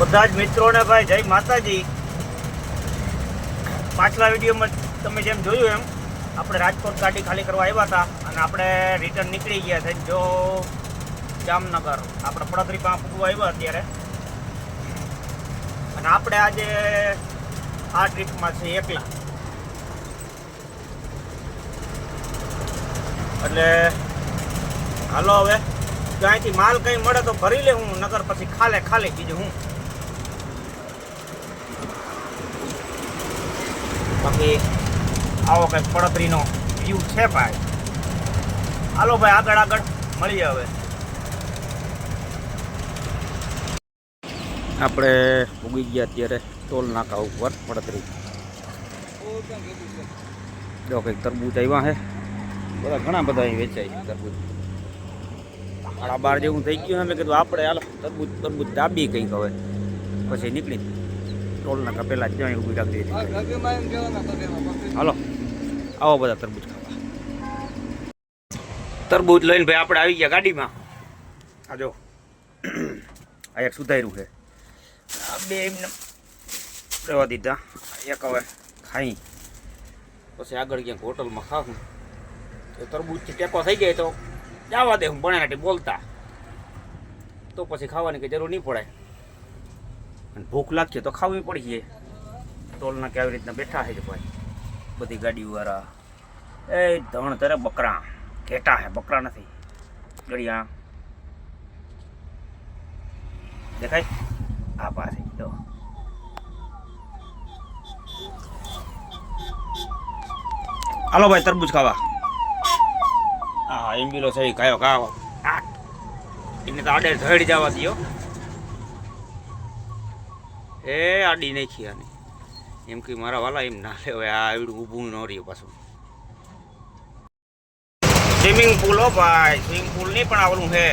બધા જ મિત્રોને ભાઈ, જય માતાજી. પાછલા વિડીયોમાં તમે જેમ જોયું એમ, આપણે રાજકોટ ગાડી ખાલી કરવા આવ્યા હતા અને આપણે રિટર્ન નીકળી ગયા છે જો જામનગર. આપણે પડતરી પાસે પૂરું આવ્યા અત્યારે. અને આપણે આજે આ ટ્રીપમાં છે એકલા. એટલે હાલો હવે જો માલ કંઈ મળે તો ભરી લે હું નગર પછી ખાલે ખાલી બીજું હું. બાકી આવો કંઈક પડતરીનો વ્યૂ છે ભાઈ. હાલો ભાઈ, આગળ આગળ. મળીએ હવે. આપણે ઉગી ગયા અત્યારે ટોલ નાકા ઉપર પડતરી જો કંઈક તરબૂચ આવ્યા છે બધા ઘણા બધા અહીં વેચાય તરબૂચ. સાડા બાર જેવું થઈ ગયું અમે કીધું આપણે હાલ, તરબૂચ તરબૂચ દાબી કંઈક હવે. પછી નીકળી. ટોલ નાકા પહેલાં ત્યાં ઊભી રાખી દીધી. હાલો આવો બધા તરબૂચ ખાવા. તરબૂચ લઈને ભાઈ આપણે આવી ગયા ગાડીમાં. આ જો આ એક સુધાર્યું છે. આ બે એમને રહેવા દીધા. એક હવે ખાઈ. પછી આગળ ક્યાંક હોટલમાં ખાવું. તો તરબૂચથી ટેકો થઈ જાય તો જવા દે હું બનાવી બોલતા. તો પછી ખાવાની કંઈ જરૂર નહીં પડે અને ભૂખ લાગશે તો ખાવી પડી છે ટોલના કે આવી રીતના બેઠા છે ભાઈ? બધી ગાડીવાળા. એ ધણ તરે બકરા. ઘેટા હે બકરા નથી. ગળિયા. દેખાય? આ પાસે જો. હાલો ભાઈ તરબૂચ ખાવા. હા એમ્બ્યુલન્સ આવી કયો કાવો આ એને તો આડે ધડી જવા દો એ આડી નહીં ખીયાની એમ કે મારા વાલા એમ ના લે આ આવડું ઊભું ન રહ્યું પાછું. સ્વિમિંગ પુલ હો ભાઈ, સ્વિમિંગ પુલ નહીં પણ આવડું છે.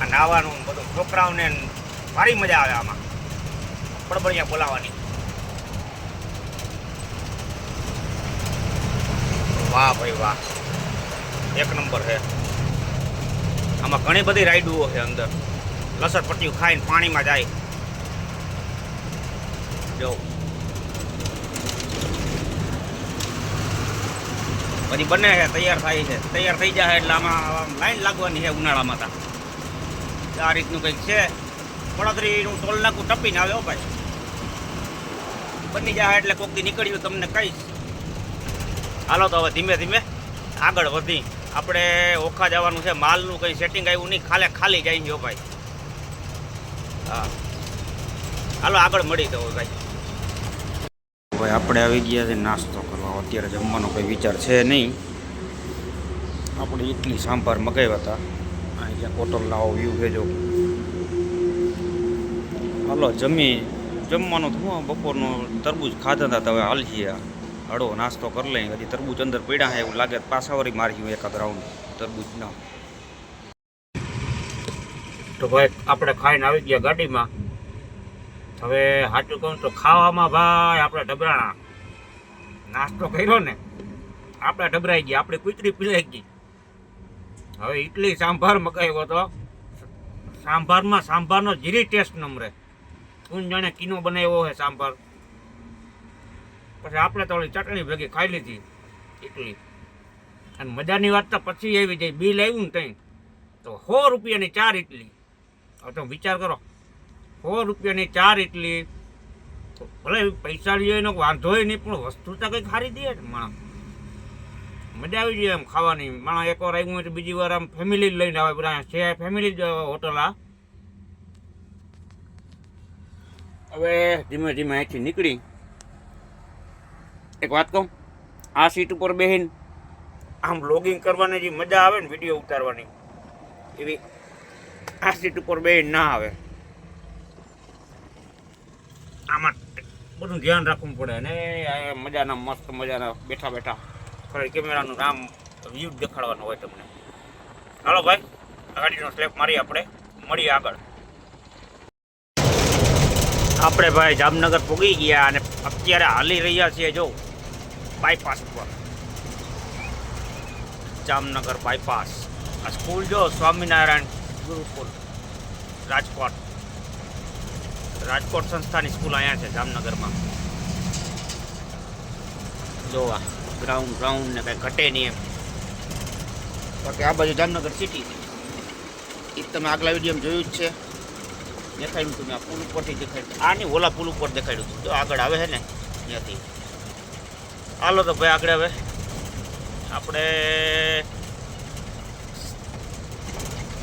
આ નાવાનું બધું છોકરાઓને ભારી મજા આવે આમાં. બળબડિયા બોલાવાની. વાહ ભાઈ વાહ. એક નંબર છે. આમાં ઘણી બધી રાઈડુઓ છે અંદર. લસર પટ્ટીઓ ખાઈને પાણીમાં જાય. જો પછી બને તૈયાર થાય છે. તૈયાર થઈ જાય એટલે આમાં લાઈન લાગવાની છે ઉનાળામાં તા. આ રીતનું કંઈક છે. પડતરીનું ટોલ નાખું ટપીને આવે હો ભાઈ. બની જાય એટલે કોક દી નીકળ્યું તમને કહીશ હાલો તો હવે ધીમે ધીમે આગળ વધી. આપણે ઓખા જવાનું છે. માલનું કંઈ સેટિંગ આવ્યું નહીં. ખાલે ખાલી જાય જો ભાઈ. હા. હાલો આગળ મળી તો ભાઈ. ભાઈ, આપણે આવી ગયા છે નાસ્તો કરવા. અત્યારે જમવાનો કોઈ વિચાર છે નહીં. આપણે ઇડલી સાંભાર મગાવ્યા હતા. અહીંયા કોટલ આવો વ્યૂ ભેજો. હાલો, જમી. જમવાનું હું, બપોરનું તરબૂજ ખાધા હતા હવે હાલજીએ હળવો નાસ્તો કરી લઈએ. હજી તરબૂજ અંદર પડ્યા એવું લાગે વળી મારી એકાદ રાઉન્ડ તરબૂજના તો ભાઈ, આપણે ખાઈને આવી ગયા ગાડીમાં. હવે સાચું કહું તો ખાવામાં ભાઈ આપણે ડબરાણા નાસ્તો કર્યો ને, આપણે ડબરાઈ ગયા, આપણે કૂતરી પીલાઈ ગઈ. હવે ઇડલી સાંભાર મગાવ્યો તો સાંભારમાં સાંભારનો જીરી ટેસ્ટ નમરે કોણ જાણે કીનો બનાવ્યો છે સાંભાર. પછી આપણે તો ચટણી ભેગી ખાઈ લીધી ઇડલી અને મજાની વાત તો પછી આવી જાય, બિલ આવ્યું ને ત્યાં તો સો રૂપિયાની ચાર ઇડલી હવે તો વિચાર કરો સો રૂપિયાની ચાર એટલી ભલે પૈસા લઈએ એનો વાંધોય નહીં, પણ વસ્તુ તો કંઈક ખારી દે ને માણસ. મજા આવી જાય એમ ખાવાની. માણસ એકવાર આવ્યું હોય તો બીજી વાર આમ ફેમિલી લઈને આવે બધા. છે ફેમિલી જ હોટલ આ. હવે ધીમે ધીમે અહીંથી નીકળી. એક વાત કહું, આ સીટ ઉપર બેહીને આમ બ્લોગિંગ કરવાની જે મજા આવે ને વીડિયો ઉતારવાની, એવી આ સીટ ઉપર બેહીને ના આવે આમાં બધું ધ્યાન રાખવું પડે ને આ મજાના મસ્ત મજાના બેઠા બેઠા ફરી કેમેરાનું નામ વ્યૂ દેખાડવાનું હોય તમને. હાલો ભાઈ ગાડીનો સ્લેપ મારી આપણે. મળીએ આગળ. આપણે ભાઈ જામનગર પૂગી ગયા અને અત્યારે હાલી રહ્યા છીએ જો બાયપાસ ઉપર. જામનગર બાયપાસ આ સ્કૂલ જો સ્વામિનારાયણ ગુરુકુલ રાજકોટ. રાજકોટ સંસ્થાની સ્કૂલ અહીંયા છે, જામનગરમાં. જોવા ગ્રાઉન્ડ ગ્રાઉન્ડ ને કાંઈ ઘટે નહીં એમ. બાકી આ બાજુ જામનગર સિટી એ તમે આગલા વિડીયોમાં જોયું જ છે. દેખાડ્યું હતું મેં પુલ ઉપરથી દેખાડ્યું આ નહીં ઓલા પુલ ઉપર દેખાડ્યું હતું જો આગળ આવે છે ને, ત્યાંથી. હાલો તો ભાઈ આગળ હવે આપણે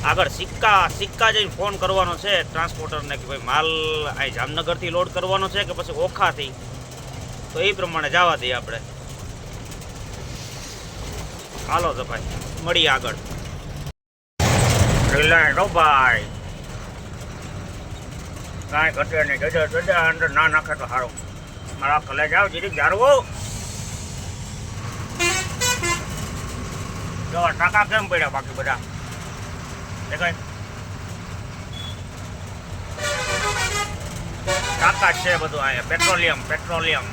આગળ સિક્કા સિક્કા જઈને ફોન કરવાનો છે ટ્રાન્સપોર્ટરને કે ભાઈ માલ અહીં જામનગરથી લોડ કરવાનો છે કે પછી ઓખાથી? તો એ પ્રમાણે જવા દઈએ આપણે. હાલો તો ભાઈ, મળીએ આગળ. રિલાયન્સ ઓ ભાઈ. કાંઈ ઘટે નહીં, જજો જજો, અંદર ના નાખે તો સારું મારા કલે જાવ જીરી જારવો જો ટાકા કેમ પડ્યા બાકી બધા? દેખાય ટાકા છે બધું અહીંયા પેટ્રોલિયમ પેટ્રોલિયમ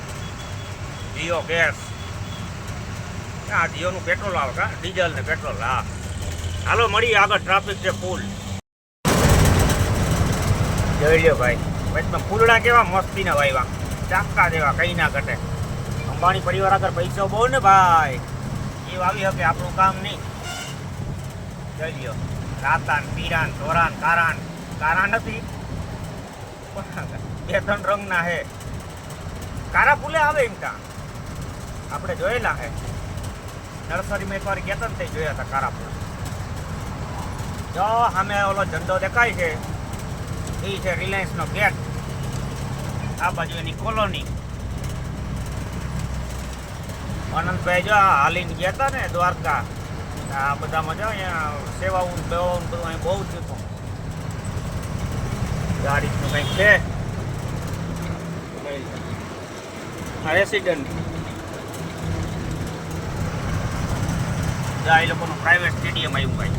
જીઓ ગેસ હા જીઓનું પેટ્રોલ આવે કા ડીઝલ ને પેટ્રોલ હા હાલો મળીએ આગળ ટ્રાફિક છે ફૂલ જોઈ લ્યો ભાઈ વચમાં ફૂલડા કેવા મસ્તીના વાયવા ચાકા દેવા કઈ ના ઘટે અંબાણી પરિવાર આગળ પૈસા બહુ ને ભાઈ એ આવી શકે આપણું કામ નહીં જોઈ લ્યો રાતાન પીરાન, ધોરાન, કારાન. કારા નથી. બે ત્રણ રંગના હે. કારા ફૂલે આવે એમ ત્યાં આપણે જોયેલા હે. નર્સરી મેં એકવાર ગયા ને તે જોયા હતા કારા ફૂલ. જો સામે ઓલો ઝંડો દેખાય છે. એ છે રિલાયન્સનો ગેટ. આ બાજુ એની કોલોની. અનંતભાઈ જો હાલીને ગયા હતા ને દ્વારકા. આ બધામાં જો અહીંયા સેવાઓ બેવાઓ ને બધું અહીં બહુ જ હતું આ રીતનું કંઈક છે. આ રેસિડન્ટ આ એ લોકોનું પ્રાઇવેટ સ્ટેડિયમ આવ્યું ભાઈ.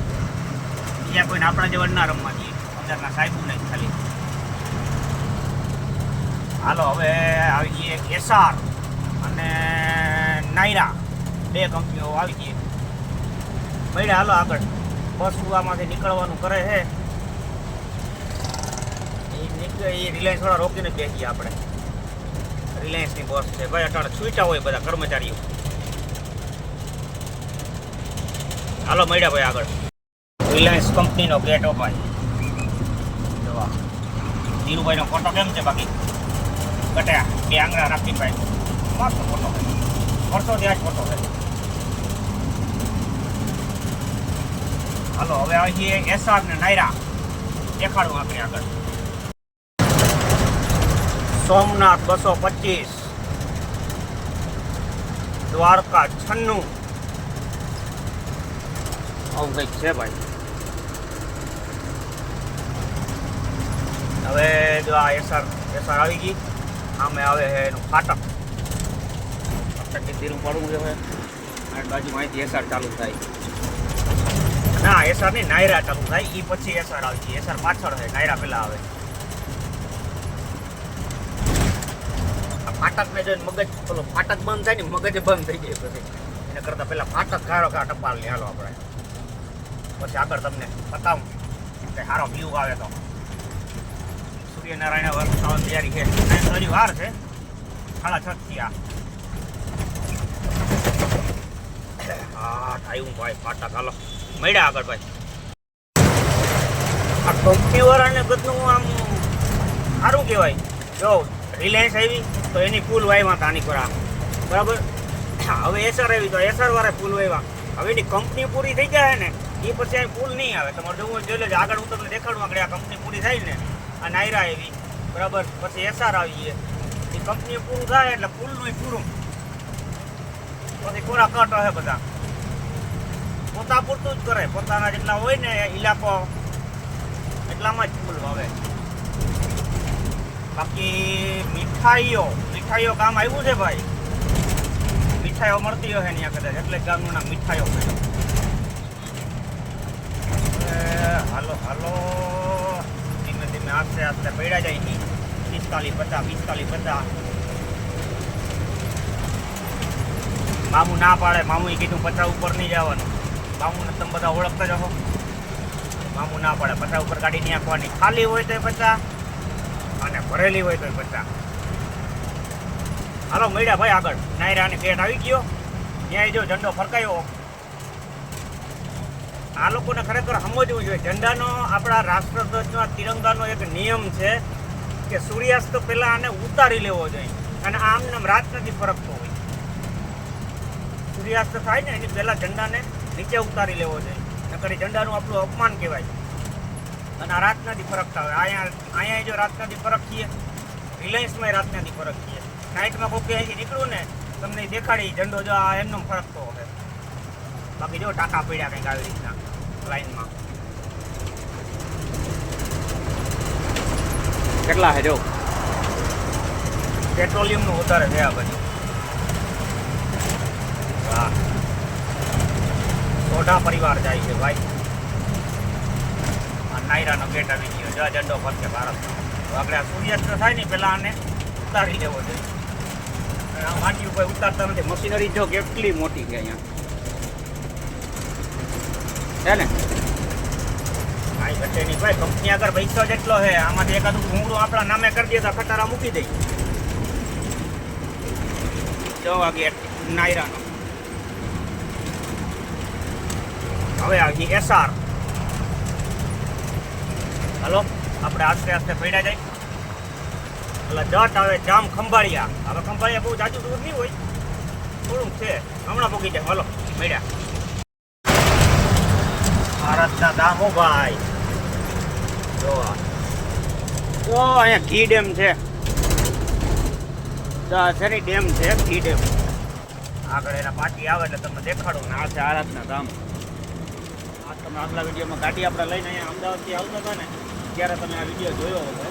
ત્યાં કોઈને આપણા જેવા ના રમવા દઈએ અંદરના સાહેબ નહીં ખાલી. હાલો, હવે આવી ગઈ એક એસઆર અને નાયરા. બે કંપનીઓ આવી ગઈ. ભાઈ હાલો આગળ. બસ કુવામાંથી નીકળવાનું કરે છે, એ રિલાયન્સ વાળા રોકીને બેસીએ આપણે. રિલાયન્સની બસ છે. ભાઈ અટાણે છૂટા હોય બધા કર્મચારીઓ. હાલો, મળ્યા ભાઈ આગળ. રિલાયન્સ કંપનીનો ગેટ ઓ ભાઈ ધીરુભાઈનો ફોટો કેમ છે બાકી? કટ્યા. બે આંગળા રાખી ભાઈ. મસ્ત ફોટો વર્ષોથી આ જ ફોટો છે. હાલો હવે આવી જઈએ એસઆર ને નાયરા. દેખાડું આપણે આગળ. સોમનાથ બસો પચીસ. દ્વારકા છન્નું. આવું કંઈક છે ભાઈ. હવે જો આ એસઆર એસઆર આવી ગઈ. આમે આવે છે એનું ફાટક. ફાટક ધીરું પડવું છે હવે બાજુ માહિતી એસઆર ચાલુ થાય. ના એસઆર નહીં, નાયરા ચાલુ થાય. એ પછી એસઆર આવે. છે એસઆર પાછળ છે નાયરા પહેલા આવે. ફાટક ને જોઈને મગજ પેલો ફાટક બંધ થાય ને, મગજ બંધ થઈ જાય પછી. એને કરતા પહેલા ફાટક કે આ ટપાલ લે, હાલો આપણે. પછી આગળ તમને બતાવું. કે સારો વ્યૂ આવે તો. સૂર્યનારાયણ વર્ગ થવાની તૈયારી છે. હજી વાર છે. સાડા છ થી આ. હા આવ્યું ભાઈ, ફાટક, હાલો. મળ્યા આગળ ભાઈ. આ કંપની વાળાને બધું આમ સારું કહેવાય. જો રિલાયન્સ આવી, તો એની ફૂલ વાવ્યા તાની કરા બરાબર? હવે એસઆર આવી, તો એસઆર વાળા ફૂલ વાવ્યા હવે એની કંપની પૂરી થઈ જાય ને એ પછી અહીં ફૂલ નહીં આવે. તમારે જોવું જોઈ લેજો. આગળ હું તમને દેખાડું આગળ આ કંપની પૂરી થાય ને. આ નાયરા આવી. બરાબર? પછી એસઆર આવી એ. કંપની પૂરું થાય એટલે ફૂલનું પૂરું. પછી કોરા કટ હે બધા. પોતા પૂરતું જ કરે પોતાના જેટલા હોય ને ઇલાકો એટલામાં જ ફૂલ વાવે બાકી મીઠાઈઓ મીઠાઈઓ કામ આવ્યું છે ભાઈ? મીઠાઈઓ મળતી હોય ને કદાચ એટલે ગામનું નામ મીઠાઈઓ કહ્યું હાલો હાલો. ધીમે ધીમે આસ્તે આસ્તે પડ્યા જાય ની પિસ્તાલીસ પચાસ પિસ્તાલીસ પચાસ. મામુ ના પાડે, મામુએ કીધું પચાસ ઉપર નહીં જવાનું. મામુને તમે બધા ઓળખતા જ હો મામુ ના પાડે પચા ઉપર ગાડી નહીં આપવાની. ખાલી હોય તો પચા અને ભરેલી હોય તો પચા હાલો, મળ્યા ભાઈ આગળ. નાયરાની ગેટ આવી ગયો. ત્યાં જો ઝંડો ફરકાયો. આ લોકોને ખરેખર સમજવું જોઈએ. ઝંડાનો આપણા રાષ્ટ્રધ્વજનો તિરંગાનો એક નિયમ છે કે સૂર્યાસ્ત પહેલા આને ઉતારી લેવો જોઈએ અને આમ નામ રાત નથી ફરકતો. હોય સૂર્યાસ્ત થાય ને એની પહેલા ઝંડાને નીચે ઉતારી લેવો જોઈએ નકરી ઝંડાનું આપણું અપમાન કહેવાય. અને આ રાતનાથી ફરકતા હોય અહીંયા અહીંયા જો રાતનાથી ફરક ફરકીએ રિલાયન્સમાં નથી ફરકીએ નાઇટમાં કોકે અહીંથી નીકળું ને તમને દેખાડી ઝંડો જો આ એમનો ફરકતો હવે. બાકી જો ટાંકા પડ્યા કંઈક આવી રીતના લાઈનમાં કેટલા છે જો? પેટ્રોલિયમનું વધારે છે આ બધું. હા. સોઢા પરિવાર જાય છે ભાઈ. નાયરાનો ગેટ આવી ગયો. જો ઝંડો ફરશે ભારત આપણે આ સૂર્યાસ્ત થાય ને પહેલાં આને ઉતારી લેવો જોઈએ. આ માટી ઉપર ઉતારતા નથી. મશીનરી જો કેટલી મોટી છે અહીંયા. છે ને? કાંઈ ઘટે નહીં ભાઈ કંપની આગળ પૈસો જેટલો છે, આમાંથી એકાદું ભૂંગળું આપણા નામે કરી દઈએ તો ખટારા મૂકી દઈ જો વાગે નાયરાનો. હવે આવી એસઆર હલો, આપણે આસ્તે આસ્તે ફેડા જાય. એટલે જટ આવે જામ ખંભાળિયા. હવે ખંભાળિયા બહુ જાજુ દૂર નહીં હોય. થોડુંક છે. હમણાં પૂકી જાય. હલો, મળ્યા. ભારતના દામો ભાઈ. જો. જો અહીંયા ઘી ડેમ છે. ડેમ છે, ઘી ડેમ. આગળ એના પાટી આવે એટલે તમને દેખાડું. ને આ છે આરાધના આ તમે આગલા વિડીયોમાં ગાડી આપણે લઈને અહીંયા અમદાવાદથી આવતા હતા ને, ત્યારે તમે આ વીડિયો જોયો હતો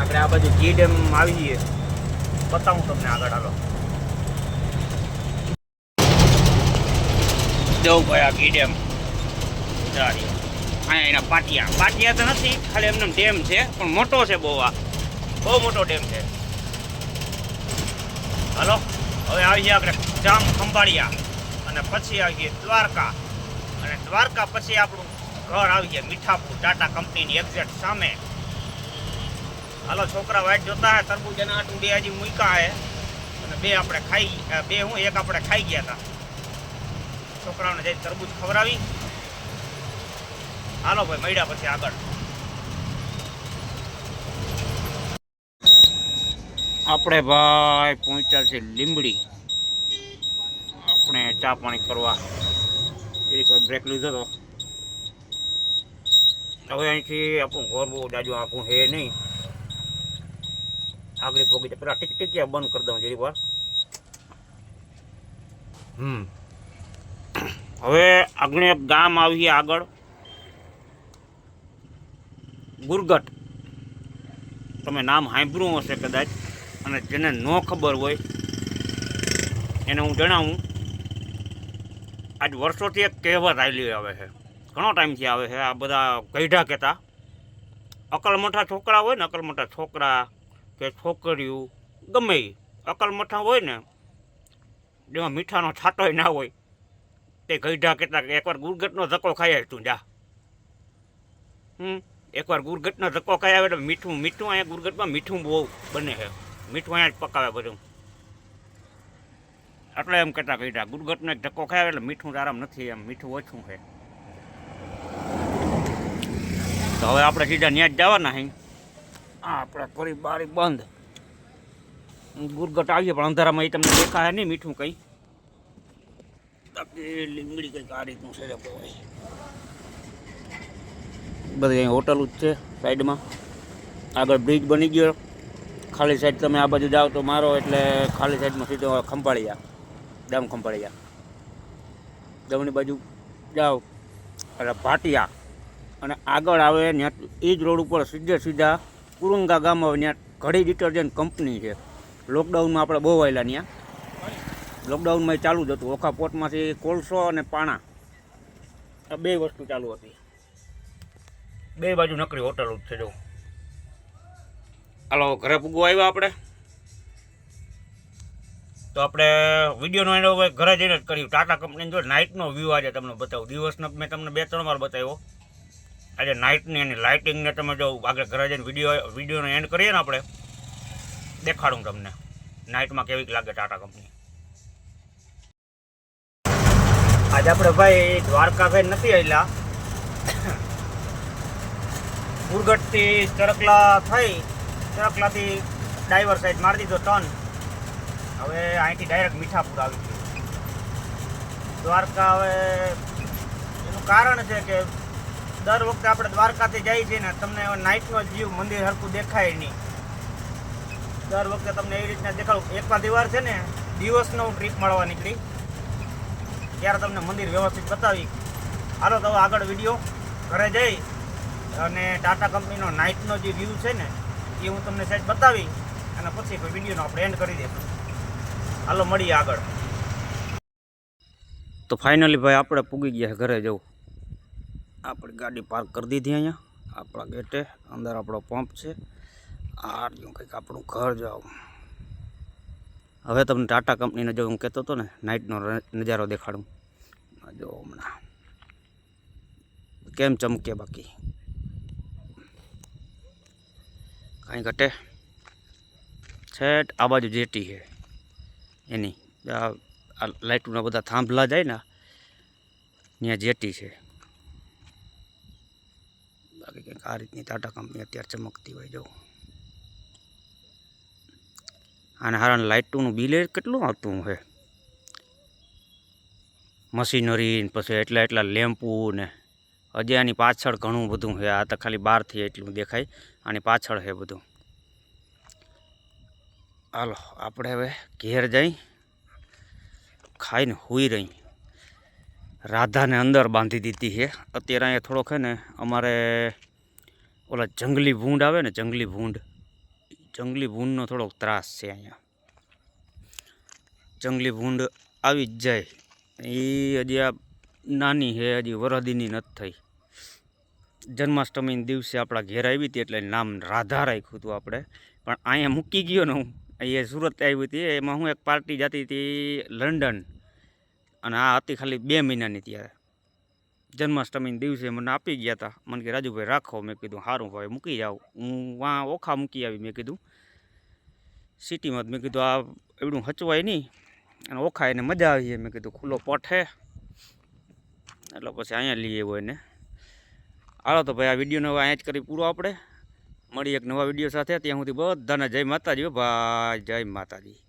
આપણે આ બાજુ જી ડેમ આવી જઈએ. બતાવું તમને આગળ હાલો. જવું ભાઈ આ ઘી ડેમ. ચાલ્યો અહીંયા એના પાટિયા. પાટિયા તો નથી, ખાલી એમનો ડેમ છે, પણ મોટો છે બહુ આ. બહુ મોટો ડેમ છે. હલો, હવે આવીએ આપણે. જામ ખંભાળિયા. અને પછી આવીએ દ્વારકા. અને દ્વારકા પછી આપણું ઘર આવીએ મીઠાપુર, ટાટા કંપનીની એક્ઝેક્ટ સામે. હાલો, છોકરા વાઈટ જોતા હે, તરબૂચ એના આટું બે હજી મૂક્યા હે. અને બે આપણે ખાઈ બે હું, એક આપણે ખાઈ ગયા હતા. છોકરાઓને જઈ તરબૂચ ખવડાવી. હાલો ભાઈ, મળ્યા પછી આગળ. આપણે ભાઈ પહોંચ્યા છે લીંબડી. આપણે ચા પાણી કરવા. એક બ્રેક લીધો હતો હવે અહીંથી આપણું ઘર બહુ જાજુ આખું હે નહીં. આગળ ભોગી જાય. પેલા ટીક ટીકિયા બંધ કરી દઉં જરી વાર. હમ. હવે આગળ એક ગામ આવીએ આગળ. ગુરગટ. તમે નામ સાંભળ્યું હશે કદાચ. અને જેને ન ખબર હોય, એને હું જણાવું. આજ વર્ષોથી એક કહેવત આવેલી આવે છે. ઘણો ટાઈમથી આવે છે. આ બધા ગઈઢા કહેતા. અકલમઠા છોકરા હોય ને અકલમઠા છોકરા કે છોકરીઓ, ગમે એ અકલમઠા હોય ને, જેમાં મીઠાનો છાંટોય ના હોય, તે ગઈઢા કહેતા કે એકવાર ગુરગટનો ધક્કો ખાઈ તું, જા. હમ? એકવાર ગુરગટનો ધક્કો ખાઈ આવે એટલે મીઠું મીઠું અહીંયા ગુરગટમાં મીઠું બહુ બને છે. મીઠું અહીંયા જ પકાવે બધું. એટલે એમ કહેતા કીધા ગુરગટનો એક ધક્કો ખાય એટલે મીઠું આરામ નથી, એમ મીઠું ઓછું છે. તો હવે આપણે સીધા ત્યાં જ જવાના હી. આ આપણે ફરી બારી બંધ. ગુરગટ આવીએ પણ અંધારામાં એ તમને દેખાય નહીં મીઠું કંઈ. લીંબડી કંઈક આ રીતનું છે બધી અહીં હોટલ જ છે સાઈડમાં. આગળ બ્રિજ બની ગયો. ખાલી સાઈડ તમે આ બાજુ જાઓ તો મારો એટલે ખાલી સાઈડમાં સીધો ખંભાળિયા. દમ ખંભાળિયા. દમની બાજુ જાઓ. એટલે ભાટિયા. અને આગળ આવે ત્યાં એ જ રોડ ઉપર સીધે સીધા કુરુંગા ગામ આવે ત્યાં ઘડી ડિટર્જન્ટ કંપની છે. લોકડાઉનમાં આપણે બહુ આવેલા ત્યાં લોકડાઉનમાં ચાલુ જ હતું. ઓખા પોટમાંથી કોલસો અને પાણા. આ બે વસ્તુ ચાલુ હતી. બે બાજુ નકરી હોટલ જ છે, જો. હાલો, ઘરે પૂગવા આવ્યા આપણે? તો આપણે વિડીયોનો એનો ઘરે જઈને જ કર્યું. ટાટા કંપનીનો જો નાઇટનો વ્યૂ આજે તમને બતાવું. દિવસનો મેં તમને બે ત્રણ વાર બતાવ્યો. આજે નાઇટની એની લાઇટિંગને તમે જો આગળ ઘરે જઈને વીડિયો, વિડીયોનો એન્ડ કરીએ ને આપણે, દેખાડું તમને. નાઇટમાં કેવી લાગે ટાટા કંપની. આજે આપણે ભાઈ દ્વારકા ભાઈ નથી આવેલા મુરગટથી ચરકલા થઈ, ચરકલાથી ડાઈવર સાઈડ મારી દીધો ટર્ન હવે અહીંથી ડાયરેક્ટ મીઠાપુર આવી ગયું. દ્વારકા હવે, એનું કારણ છે કે દર વખતે આપણે દ્વારકાથી જઈએ છીએ ને, તમને નાઇટનો જીવ મંદિર હરખું દેખાય નહીં. દર વખતે તમને એવી રીતના દેખાડું. એકમાં દિવાર છે ને, દિવસનો હું ટ્રીપ મળવા નીકળી. ત્યારે તમને મંદિર વ્યવસ્થિત બતાવી. હાલો તો આગળ વીડિયો ઘરે જઈ અને ટાટા કંપનીનો નાઇટનો જે વ્યૂ છે ને, એ હું તમને સેટ બતાવી. અને પછી વિડીયોનો આપણે એન્ડ કરી દઈશું હાલો, મળીએ આગળ. તો ફાઇનલી ભાઈ, આપણે પૂગી ગયા ઘરે જવું. આપણી ગાડી પાર્ક કરી દીધી અહીંયા, આપણા ગેટે, અંદર આપણો પંપ છે. આ જો કંઈક આપણું ઘર જાઓ હવે તમને ટાટા કંપનીનો જો હું કહેતો હતો ને નાઇટનો નજારો દેખાડું. જો હમણાં. કેમ ચમકે બાકી? કાંઈ ઘટે? છેટ આ બાજુ જેટી છે. એની, આ લાઇટના બધા થાંભલા જાય ને, ત્યાં જેટી છે. બાકી કંઈક આ રીતની ટાટા કંપની અત્યારે ચમકતી હોય જો અને હારા લાઇટનું બિલ કેટલું આવતું છે મશીનરી પછી એટલા એટલા લેમ્પુ ને, હજી આની પાછળ ઘણું બધું છે. આ તો ખાલી બહારથી એટલું દેખાય. આની પાછળ છે બધું. હાલો, આપણે હવે ઘેર જઈ ખાઈને હુઈ રહી. રાધાને અંદર બાંધી દીધી છે. અત્યારે અહીંયા થોડોક છે ને, અમારે ઓલા જંગલી ભૂંડ આવે ને, જંગલી ભૂંડ, જંગલી ભૂંડનો થોડોક ત્રાસ છે અહીંયા. જંગલી ભૂંડ આવી જ જાય. એ હજી આ નાની છે, હજી વરદીની નથી થઈ. જન્માષ્ટમીના દિવસે આપણા ઘેર આવી હતી એટલે નામ રાધા રાખ્યું હતું આપણે. પણ અહીંયા મૂકી ગયો ને હું. અહીંયા સુરત આવી હતી, એમાં હું એક પાર્ટી જતી હતી લંડન. અને આ હતી ખાલી બે મહિનાની ત્યારે. જન્માષ્ટમીના દિવસે મને આપી ગયા હતા. મને કે, રાજુભાઈ, રાખો. મેં કીધું સારું ભાઈ મૂકી જાઓ હું વાં ઓખા મૂકી આવી, મેં કીધું. સિટીમાં મેં કીધું, આ એવડું હચવાય નહીં. અને ઓખા એને મજા આવી મેં કીધું, ખુલ્લો પટ હે. એટલે પછી અહીંયા લઈએ હોય ને હાલો તો ભાઈ, આ વિડીયોને હવે અહીંયા જ કરી પૂરો આપણે. મળી એક નવા વીડિયો સાથે. ત્યાં સુધી બધાને જય માતાજી ભાઈ જય માતાજી.